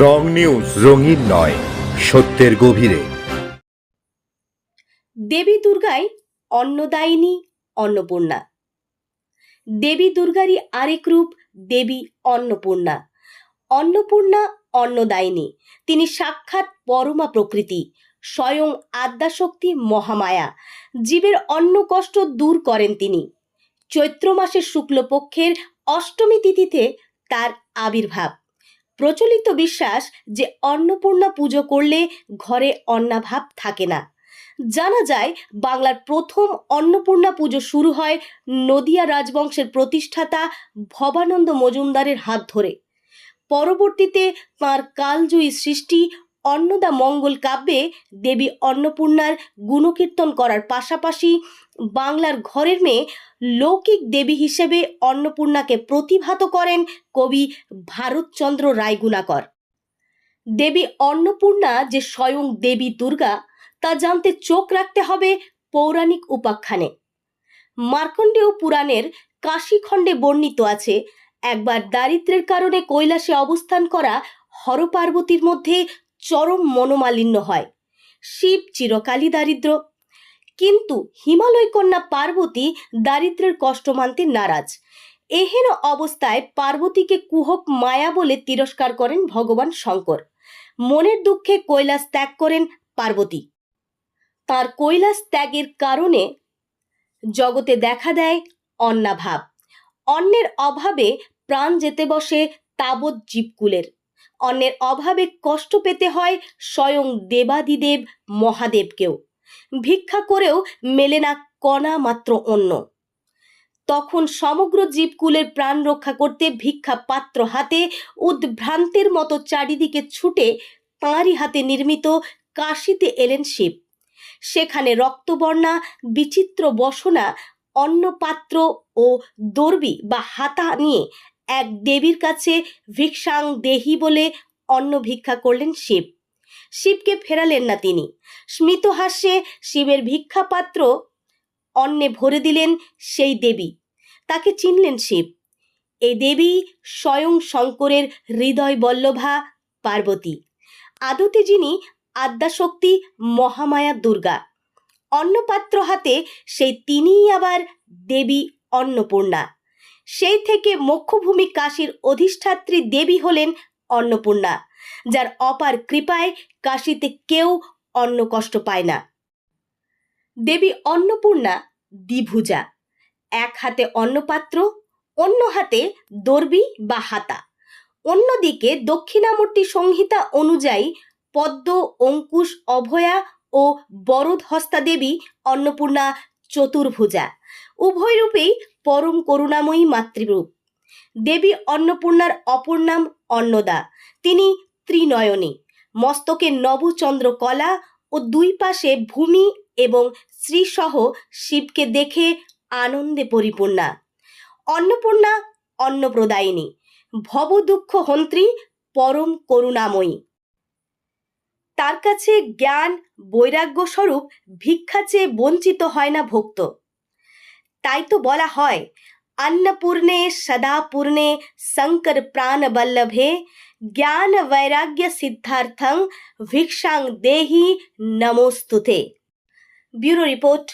রং news, রঙিন নয়, সত্যের গভীরে। দেবী দুর্গাই অন্নদায়িনী, অন্নপূর্ণা। দেবী দুর্গারই আরেক রূপ, দেবী অন্নপূর্ণা। অন্নপূর্ণা অন্নদায়িনী, তিনি সাক্ষাৎ পরমা প্রকৃতি, স্বয়ং আদ্যাশক্তি মহামায়া। জীবের অন্ন কষ্ট দূর করেন তিনি। চৈত্র মাসের শুক্লপক্ষের অষ্টমী তিথিতে তার আবির্ভাব। প্রচলিত বিশ্বাস যে অন্নপূর্ণা পুজো করলে ঘরে অন্নাভাব থাকে না। জানা যায়, বাংলার প্রথম অন্নপূর্ণা পুজো শুরু হয় নদিয়া রাজবংশের প্রতিষ্ঠাতা ভবানন্দ মজুমদারের হাত ধরে। পরবর্তীতে তাঁর কালজয়ী সৃষ্টি অন্নদা মঙ্গল কাব্যে দেবী অন্নপূর্ণার গুণকীর্তন করার পাশাপাশি বাংলার ঘরের মেয়ে লৌকিক দেবী হিসেবে অন্নপূর্ণাকে প্রতিভাত করেন কবি ভারতচন্দ্র রায়গুণাকর। দেবী অন্নপূর্ণা যে স্বয়ং দেবী দুর্গা, তা জানতে চোখ রাখতে হবে পৌরাণিক উপাখ্যানে। মার্কণ্ডেয় পুরাণের কাশীখণ্ডে বর্ণিত আছে, একবার দারিদ্র্যের কারণে কৈলাসে অবস্থান করা হরপার্বতীর মধ্যে চরম মনোমালিন্য হয়। শিব চিরকালই দারিদ্র। কিন্তু হিমালয় কন্যা পার্বতী দারিদ্র্যের কষ্ট মানতে নারাজ। এহেন অবস্থায় পার্বতীকে কুহক মায়া বলে তিরস্কার করেন ভগবান শঙ্কর। মনের দুঃখে কৈলাস ত্যাগ করেন পার্বতী। তার কৈলাস ত্যাগের কারণে জগতে দেখা দেয় অন্নাভাব। অন্যের অভাবে প্রাণ যেতে বসে তাবৎ জীবকুলের। অন্নের অভাবে কষ্ট পেতে হয় স্বয়ং দেবাদিদেব মহাদেবকেও। ভিক্ষা করেও মেলে না কণা মাত্র অন্য তখন সমগ্র জীবকুলের প্রাণ রক্ষা করতে ভিক্ষা পাত্র হাতে উদ্ভ্রান্তের মতো চারিদিকে ছুটে তাঁরই হাতে নির্মিত কাশিতে এলেন শিব। সেখানে রক্তবর্ণা, বিচিত্র বসনা, অন্নপাত্র ও দর্বি বা হাতা নিয়ে এক দেবীর কাছে ভিক্ষাং দেহি বলে অন্ন ভিক্ষা করলেন শিব। শিবকে ফেরালেন না তিনি। স্মিত হাস্যে শিবের ভিক্ষাপাত্র অন্নে ভরে দিলেন সেই দেবী। তাকে চিনলেন শিব। এই দেবী স্বয়ং শঙ্করের হৃদয় বল্লভা পার্বতী। আদতে যিনি আদ্যাশক্তি মহামায়া দুর্গা। অন্নপাত্র হাতে সেই তিনিই আবার দেবী অন্নপূর্ণা। সেই থেকে মোক্ষভূমি কাশীর অধিষ্ঠাত্রী দেবী হলেন অন্নপূর্ণা, যার অপার কৃপায় কাশীতে কেউ অন্ন কষ্ট পায় না। দেবী অন্নপূর্ণা দ্বিভুজা, এক হাতে অন্নপাত্র, অন্য হাতে দর্বি বা হাতা। অন্যদিকে দক্ষিণামূর্তি সংহিতা অনুযায়ী পদ্ম, অঙ্কুশ, অভয়া ও বরদ হস্তা দেবী অন্নপূর্ণা চতুর্ভুজা। উভয় রূপেই পরম করুণাময়ী মাতৃরূপ। দেবী অন্নপূর্ণার অপর নাম অন্নদা। তিনি ত্রিনয়নী। মস্তকে নবচন্দ্র কলা ও দুই পাশে ভূমি এবং শ্রীসহ শিবকে দেখে আনন্দে পরিপূর্ণা। অন্নপূর্ণা অন্নপ্রদায়িনী। ভব দুঃখ হন্ত্রী পরম করুণাময়ী। তার কাছে জ্ঞান বৈরাগ্য স্বরূপ ভিক্ষা চেয়ে বঞ্চিত হয় না ভক্ত। তাই তো বলা হয়, অন্নপূর্ণে সদাপূর্ণে শঙ্কর প্রাণবল্লভে জ্ঞান বৈরাগ্য সিদ্ধার্থং ভিক্ষাং দেহি নমোস্তুতে। ব্যুরো রিপোর্ট,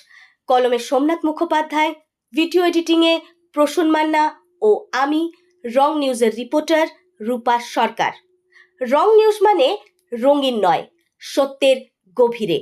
কলমে সোমনাথ মুখোপাধ্যায়, ভিডিও এডিটিংয়ে প্রসূন মান্না ও আমি, রং নিউজের রিপোর্টার রূপা সরকার। রং নিউজ মানে রঙিন নয়, সত্যের গভীরে।